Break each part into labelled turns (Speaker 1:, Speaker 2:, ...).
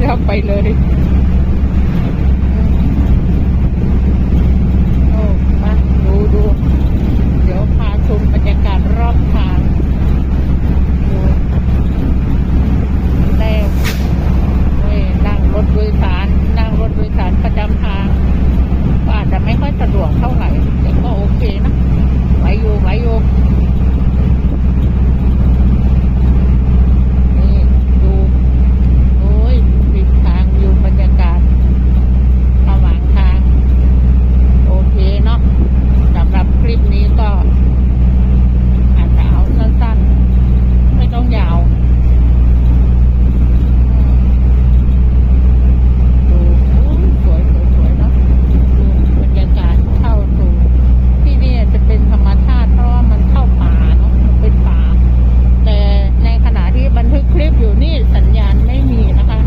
Speaker 1: ไปแล้ไปเลย โอ้มาดูดูเดี๋ยวพาชมบรรยากาศรอบทางดูได้เว้ยนั่งรถโดยสาร นั่งรถโดยสารประจำทางก็อาจจะไม่ค่อยสะดวกเท่าไหร่ แต่ก็โอเคนะไหวอยู่ไหวอยู่นี่ดู โอ้ยริมทางวิวบรรยากาศ ระหว่างทาง โอเคเนาะสำหรับคลิปนี้ก็ อาจจะเอาสั้นๆ ไม่ต้องยาวดูโอ้ยสวยสวยสวยเนาะดูบรรยากาศเข้าสู่ที่นี่จะเป็นธรรมชาติเพราะว่ามันเข้าป่าเนาะมันเป็นป่า แต่ในขณะที่บันทึกคลิปอยู่นี่สัญญาณไม่มีนะคะ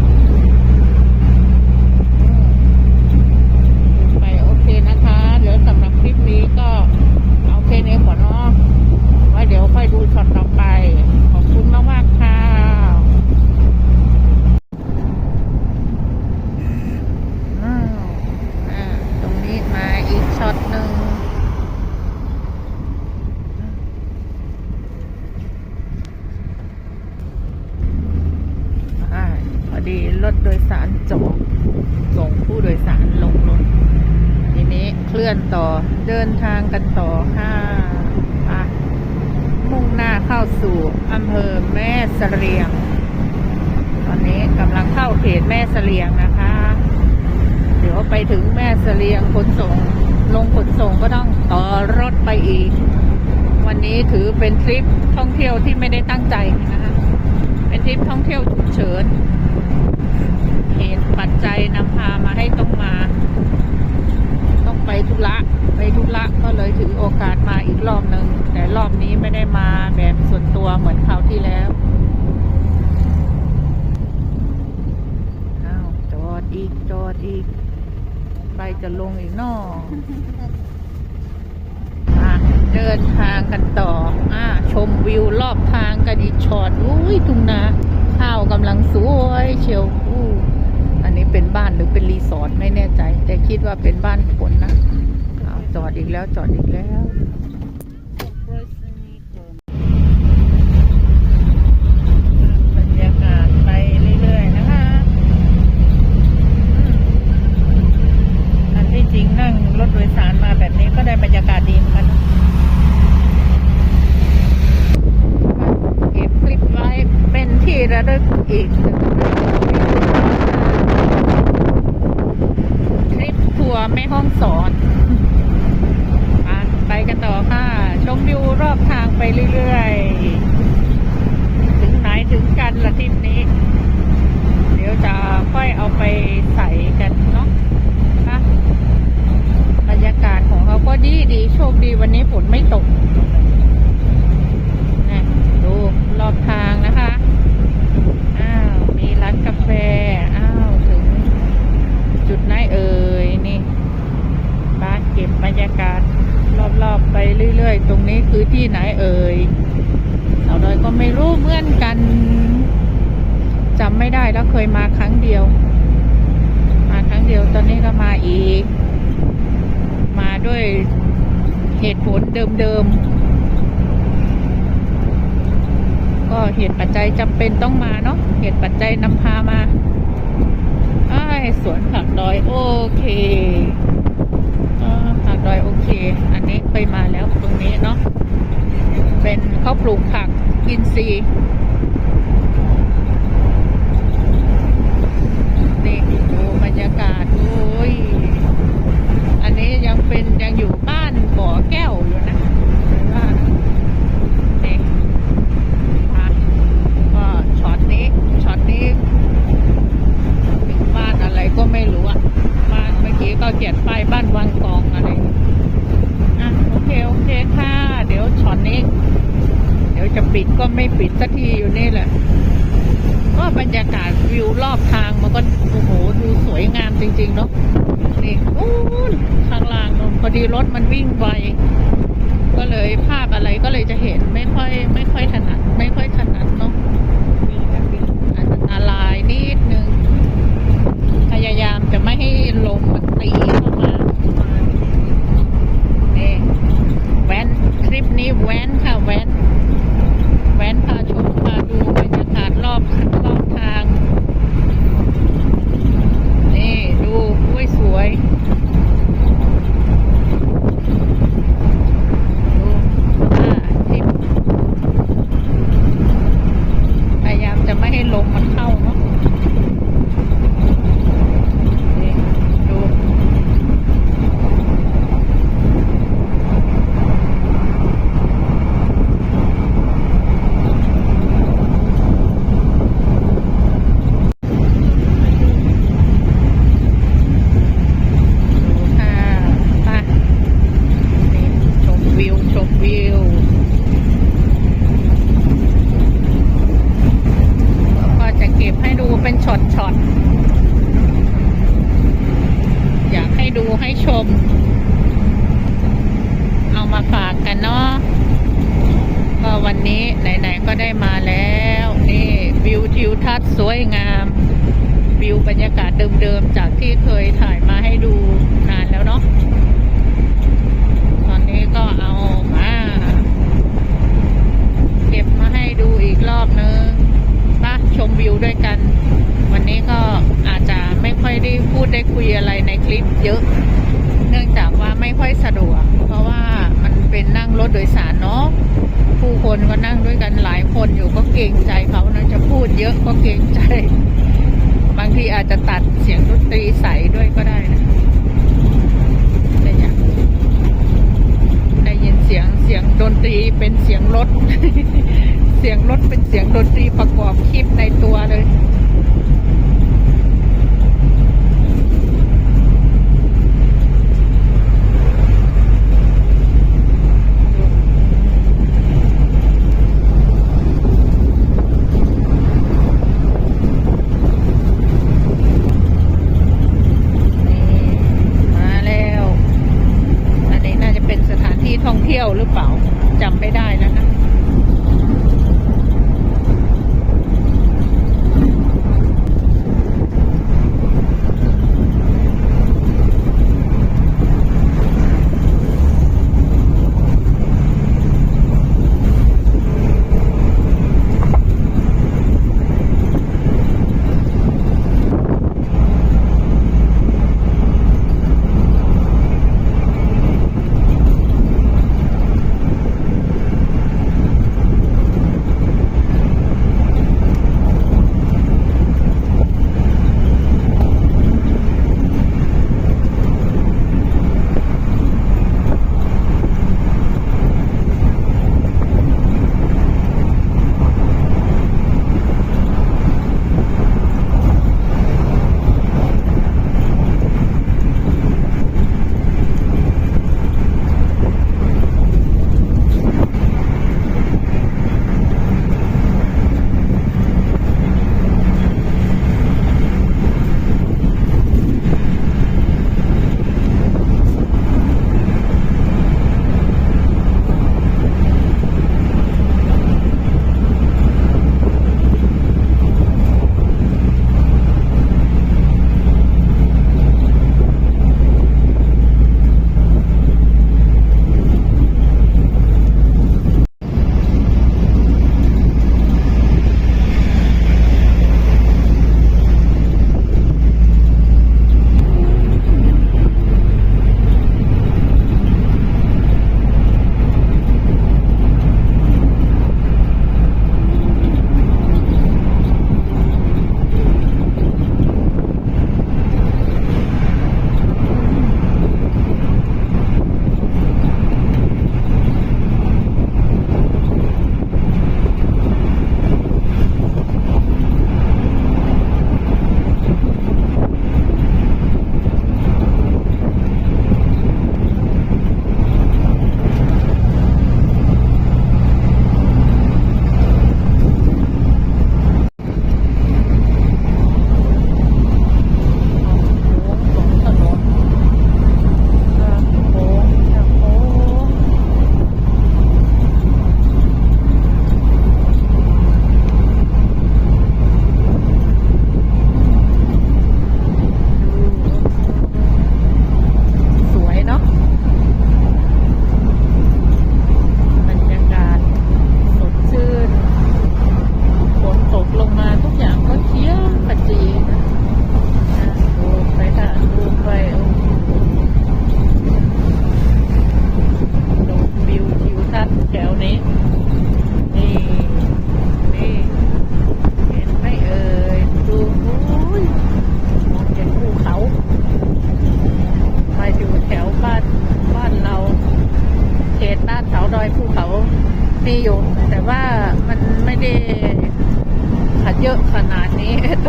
Speaker 1: ไปโอเคนะคะ เดี๋ยวสำหรับคลิปนี้ก็เอาแค่นี้ก่อนเนาะไว้เดี๋ยวค่อยดูช็อตต่อไป ขอบคุณมากมากๆค่ะอ้าวอ่าตรงนี้มาอีกช็อตหนึ่งอ่าพอดีรถโดยสารจอด ส่งผู้โดยสารลงรถทีนี้เค ลื่อนต่อเดินทางกันต่อค่ะมุ่งหน้าเข้าสู่อำเภอแม่เสลียง ตอนนี้กำลังเข้าเขตแม่เสลียงนะคะ เดี๋ยวไปถึงแม่เสลียงขนส่ง ลงขนส่งก็ต้องต่อรถไปอีก วันนี้ถือเป็นทริปท่องเที่ยวที่ไม่ได้ตั้งใจนะคะเป็นทริปท่องเที่ยวฉุกเฉินเหตุปัจจัยนำพามาให้ต้องมา ไปธุระไปธุระก็เลยถือโอกาสมาอีกรอบหนึ่งแต่รอบนี้ไม่ได้มาแบบส่วนตัวเหมือนคราวที่แล้วอ้าวจอดอีกจอดอีกไปจะลงอีกนอเดินทางกันต่ออ่าชมวิวรอบทางกันอีกช็อตอุ้ยทุ่งนาข้าวกำลังสวยเชียวอู้ เป็นบ้านหรือเป็นรีสอร์ทไม่แน่ใจ แต่คิดว่าเป็นบ้านคนนะจอดอีกแล้วจอดอีกแล้ว บรรยากาศไปเรื่อยๆนะคะอืมอันที่จริงนั่งรถโดยสารมาแบบนี้ก็ได้บรรยากาศดีเหมือนกันนะเก็บคลิปไว้เป็นที่ระลึกอีกหนึ่งคลิปทัวร์แม่ห้องสอนอะไปกันต่อค่ะ ชมวิวรอบทาง ไปเรื่อยๆ ถึงไหนถึงกันละทริปนี้ เดี๋ยวจะค่อยเอาไปใส่กันเนาะนะบรรยากาศของเขาก็ดีดีโชคดีวันนี้ฝนไม่ตกนะดูรอบทางนะคะ อ้าว มีร้านกาแฟ อ้าว ถึงจุดไหนเอ่ย เก็บบรรยากาศรอบๆไปเรื่อยๆ ตรงนี้คือที่ไหนเอ่ยสาวน้อยก็ไม่รู้เหมือนกันจำไม่ได้แล้วเคยมาครั้งเดียว มาครั้งเดียวตอนนี้ก็มาอีก มาด้วยเหตุผลเดิมๆ ก็เหตุปัจจัยจำเป็นต้องมาเนาะเหตุปัจจัยนำพามาอ้สวนผักดอย โอเค ดอยโอเค อันนี้เคยมาแล้วตรงนี้เนาะ เป็นเขาปลูกผักกินซีรีย์ ปิดก็ไม่ปิดสักทีอยู่นี่แหละ ก็บรรยากาศวิวรอบทางมันก็โอ้โหดูสวยงามจริง ๆ เนาะนี่อู้ข้างล่างนนพอดีรถมันวิ่งไวก็เลยภาพอะไรก็เลยจะเห็นไม่ค่อย ไม่ค่อยถนัด ไม่ค่อยถนัดเนาะอันตรายนิดนึงพยายามจะไม่ให้ลมมันตีเข้ามานี่แว้นคลิปนี้แว้นค่ะแว้น แว้นพาชมพาดูบรรยากาศรอบรอบทาง นี่ดูอุ้ยสวยดูอ่าทิปพยายามจะไม่ให้ลมมันเข้าเนาะนี่ดู ดูค่ะไปนี่ชมวิว ชมวิว แล้วก็จะเก็บให้ดูเป็นช็อตช็อตๆอยากให้ดูให้ชม เอามาฝากกันเนาะ ก็วันนี้ไหนๆก็ได้มาแล้ว นี่วิวทิวทัศน์สวยงาม วิวบรรยากาศ เดิมๆจากที่เคยถ่ายมาให้ดูนานแล้วเนาะตอนนี้ก็เอามาเก็บมาให้ดูอีกรอบนึงปะชมวิวด้วยกัน วันนี้ก็อาจจะไม่ค่อยได้พูดได้คุยอะไรในคลิปเยอะ เนื่องจากว่าไม่ค่อยสะดวก เพราะว่ามันเป็นนั่งรถโดยสารเนาะผู้คนก็นั่งด้วยกันหลายคนอยู่ก็เกรงใจเขานะจะพูดเยอะก็เกรงใจ บางทีอาจจะตัดเสียงดนตรีใส่ด้วยก็ได้นะได้ยังได้ยินเสียงเสียงดนตรีเป็นเสียงรถ เสียงรถเป็นเสียงดนตรีประกอบคลิปในตัว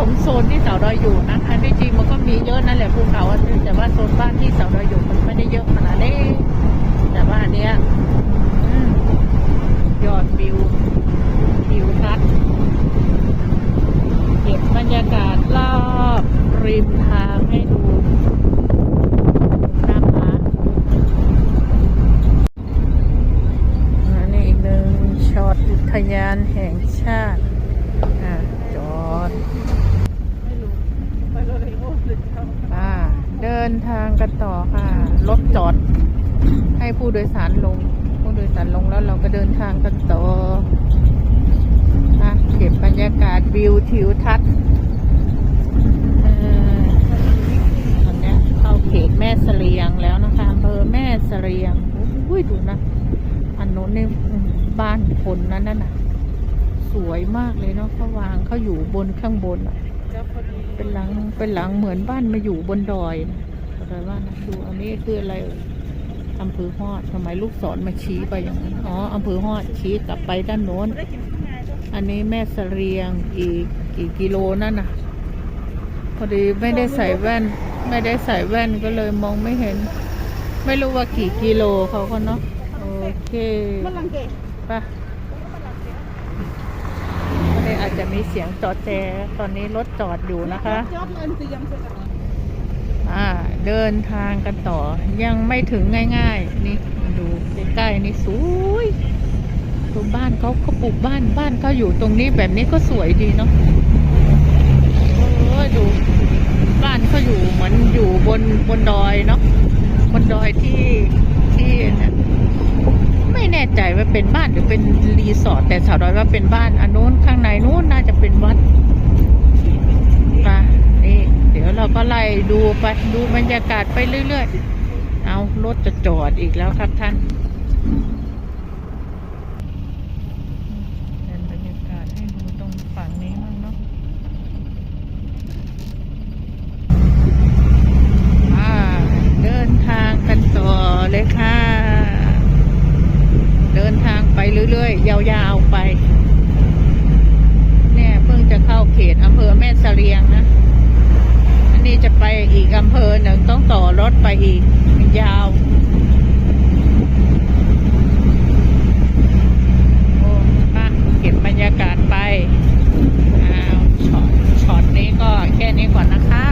Speaker 1: นี้ตรงโซนที่เสาดอยอยู่นะอันที่จริงมันก็มีเยอะนั่นแหละภูเขาอะแต่ว่าโซนบ้านที่เสาดอยอยู่มันไม่ได้เยอะขนาดนี้แต่ว่าอันเนี้ยอืมยอดวิววิวทัศน์เก็บบรรยากาศรอบริมทางให้ดูนะคะอันนี้อีกหนึ่งช็อตอุทยานแห่งชาติ อะ จอดอ่าเดินทางกันต่อค่ะ รถจอด ให้ผู้โดยสารลง ผู้โดยสารลงแล้วเราก็เดินทางกันต่อนะเก็บบรรยากาศวิวทิวทัศน์เอ่อตอนเนี้ยเข้าเขตแม่เสลียงแล้วนะคะอำเภอแม่เสลียงอุ้ยดูนะ อันบ้านคนนั้นน่ะนะสวยมากเลยเนาะเขาวางเขาอยู่บนข้างบนอะเป็นหลังเป็นหลังเหมือนบ้านมาอยู่บนดอยนะอะไรว่านะดูอันนี้คืออะไรเอ่ยอำเภอฮอดทำไมลูกศรมาชี้ไปอย่างนั้นอ๋ออำเภอฮอดชี้กลับไปด้านโน้น อันนี้แม่เสรียงอีกกี่กิโลนั่นน่ะ พอดีไม่ได้ใส่แว่น ไม่ได้ใส่แว่นก็เลยมองไม่เห็น ไม่รู้ว่ากี่กิโลเขาก็เนาะ โอเคไปะวันนี้อาจจะมีเสียงจอดแจตอนนี้รถจอดอยู่นะคะอ่า เดินทางกันต่อ ยังไม่ถึงง่ายๆ นี่ดูใกล้ๆนี่สวยตรงบ้านเขาเขาปลูกบ้านบ้านเขาอยู่ตรงนี้แบบนี้ก็สวยดีเนาะโอ้ยดู บ้านเขาอยู่เหมือนอยู่บนบนดอยเนาะบนดอยที่ที่เนี่ยไม่แน่ ใจว่าเป็นบ้านหรือเป็นรีสอร์ทแต่สาวดอยว่าเป็นบ้านอันนู้นข้างในนู้นน่าจะเป็นวัดมานี่เดี๋ยวเราก็ไล่ดูไปดูบรรยากาศไปเรื่อย ๆ เอารถจะจอดอีกแล้วครับท่าน เขตอำเภอแม่สเสรียงนะ อันนี้จะไปอีกอำเภอหนึ่งต้องต่อรถไปอีกยาวโอ้มาเก็บบรรยากาศไปอ้าวช็อตช็อตนี้ก็แค่นี้ก่อนนะคะ